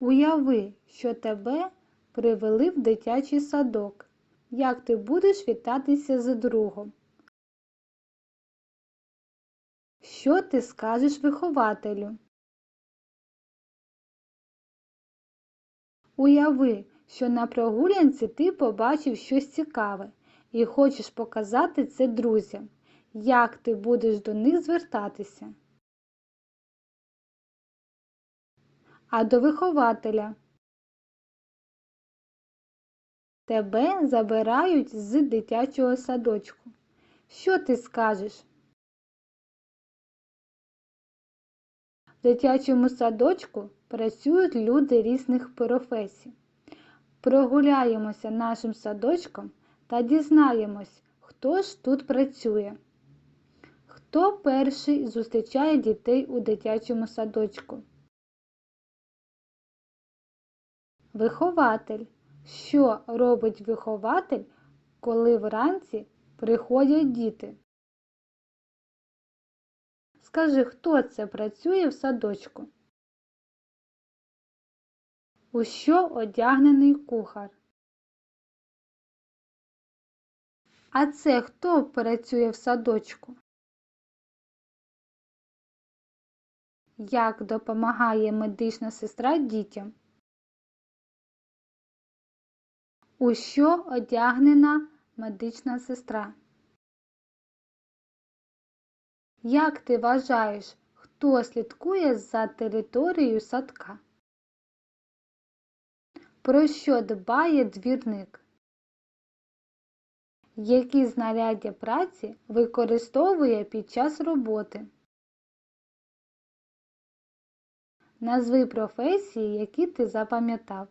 Уяви, що тебе привели в дитячий садок. Як ти будеш вітатися з другом? Що ти скажеш вихователю? Уяви, що на прогулянці ти побачив щось цікаве і хочеш показати це друзям. Як ти будеш до них звертатися? А до вихователя? Тебе забирають з дитячого садочку. Що ти скажеш? В дитячому садочку працюють люди різних професій. Прогуляємося нашим садочком та дізнаємось, хто ж тут працює. Хто перший зустрічає дітей у дитячому садочку? Вихователь. Що робить вихователь, коли вранці приходять діти? Скажи, хто це працює в садочку? У що одягнений кухар? А це хто працює в садочку? Як допомагає медична сестра дітям? У що одягнена медична сестра? Як ти вважаєш, хто слідкує за територією садка? Про що дбає двірник? Які знаряддя праці використовує під час роботи? Назви професії, які ти запам'ятав.